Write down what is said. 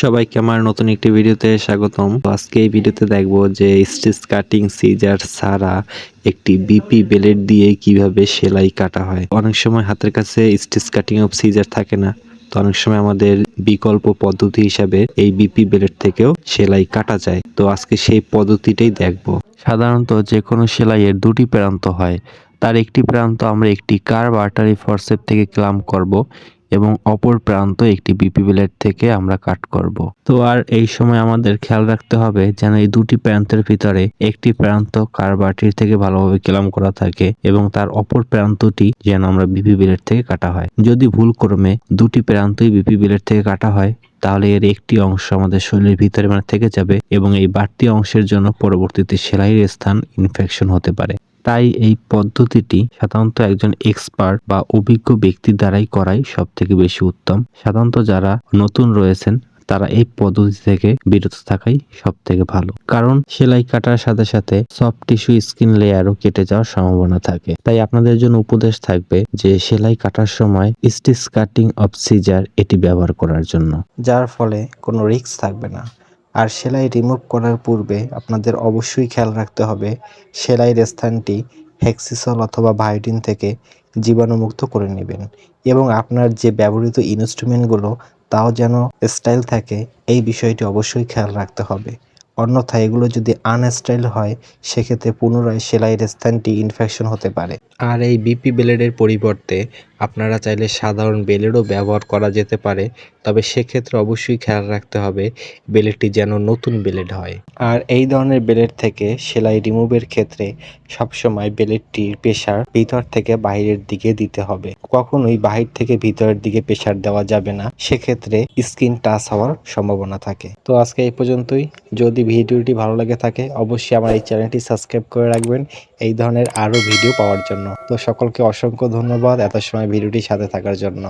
সবাইকে আমার নতুন একটি ভিডিওতে স্বাগতম। আজকে এই ভিডিওতে দেখব যে স্টিচ কাটিং সিজার ছাড়া একটি বিপি বেলেট দিয়ে কীভাবে সেলাই কাটা হয়। অনেক সময় হাতের কাছে স্টিচ কাটিং অফ সিজার থাকে না, তো অনেক সময় আমাদের বিকল্প পদ্ধতি হিসাবে এই বিপি বেলেট থেকেও সেলাই কাটা যায়। তো আজকে সেই পদ্ধতিটাই দেখব। সাধারণত যে কোনো সেলাইয়ের দুটি প্রান্ত হয়, তার একটি প্রান্ত আমরা একটি কার আর্টারি ফরসেপ থেকে ক্লাম করব। এবং অপর প্রান্ত একটি বিপি ব্লেড থেকে আমরা কাট করব। তো আর এই সময় আমাদের খেয়াল রাখতে হবে যেন এই দুটি প্রান্তের ভিতরে একটি প্রান্ত কারবাটির থেকে ভালোভাবে কেলাম করা থাকে এবং তার অপর প্রান্তটি যেন আমরা বিপি ব্লেড থেকে কাটা হয়। যদি ভুল ক্রমে দুটি প্রান্তই বিপি ব্লেড থেকে কাটা হয়, তাহলে এর একটি অংশ আমাদের শরীরের ভিতরে মানে থেকে যাবে এবং এই বাড়তি অংশের জন্য পরবর্তীতে সেলাইয়ের স্থান ইনফেকশন হতে পারে। তাই এই পদ্ধতিটি সাধারণত একজন এক্সপার্ট বা অভিজ্ঞ ব্যক্তির দ্বারাই করাই সব থেকে বেশি উত্তম। সাধারণত যারা নতুন রয়েছেন, তারা এই পদ্ধতি থেকে বিরত থাকাই সব থেকে ভালো। কারণ সেলাই কাটার সাথে সাথে সফট টিস্যু স্কিন লেয়ারও কেটে যাওয়ার সম্ভাবনা থাকে। তাই আপনাদের জন্য উপদেশ থাকবে যে সেলাই কাটার সময় স্টিচ কাটিং অফ সিজার এটি ব্যবহার করার জন্য। যার ফলে কোনো রিস্ক থাকবে না। আর সেলাই রিমুভ করার পূর্বে আপনাদের অবশ্যই খেয়াল রাখতে হবে সেলাইয়ের স্থানটি হেক্সিসল অথবা ভায়োডিন থেকে জীবাণুমুক্ত করে নেবেন এবং আপনার যে ব্যবহৃত ইনস্ট্রুমেন্টগুলো তাও যেন স্টাইল থাকে এই বিষয়টি অবশ্যই খেয়াল রাখতে হবে। অন্যথায় এগুলো যদি আনস্টাইল হয়, সেক্ষেত্রে পুনরায় সেলাইয়ের স্থানটি ইনফেকশন হতে পারে। আর এই বিপি ব্লেডের পরিবর্তে আপনারা চাইলে সাধারণ ব্লেডও ব্যবহার করা যেতে পারে, তবে সেক্ষেত্রে অবশ্যই খেয়াল রাখতে হবে ব্লেডটি যেন নতুন ব্লেড হয়। আর এই ধরনের ব্লেড থেকে সেলাই রিমুভের ক্ষেত্রে সবসময় ব্লেডটির প্রেশার ভিতর থেকে বাইরের দিকে দিতে হবে। কখনোই বাহির থেকে ভিতরের দিকে প্রেশার দেওয়া যাবে না, সেক্ষেত্রে স্কিন টাচ হওয়ার সম্ভাবনা থাকে। তো আজকে এই পর্যন্তই। যদি ভিডিওটি ভালো লাগে থাকে, অবশ্যই আমার এই চ্যানেলটি সাবস্ক্রাইব করে রাখবেন। এই ধরনের আরও ভিডিও পাওয়ার জন্য। তো সকলকে অসংখ্য ধন্যবাদ। এত সময় ভিডিওটির সাথে থাকার জন্য।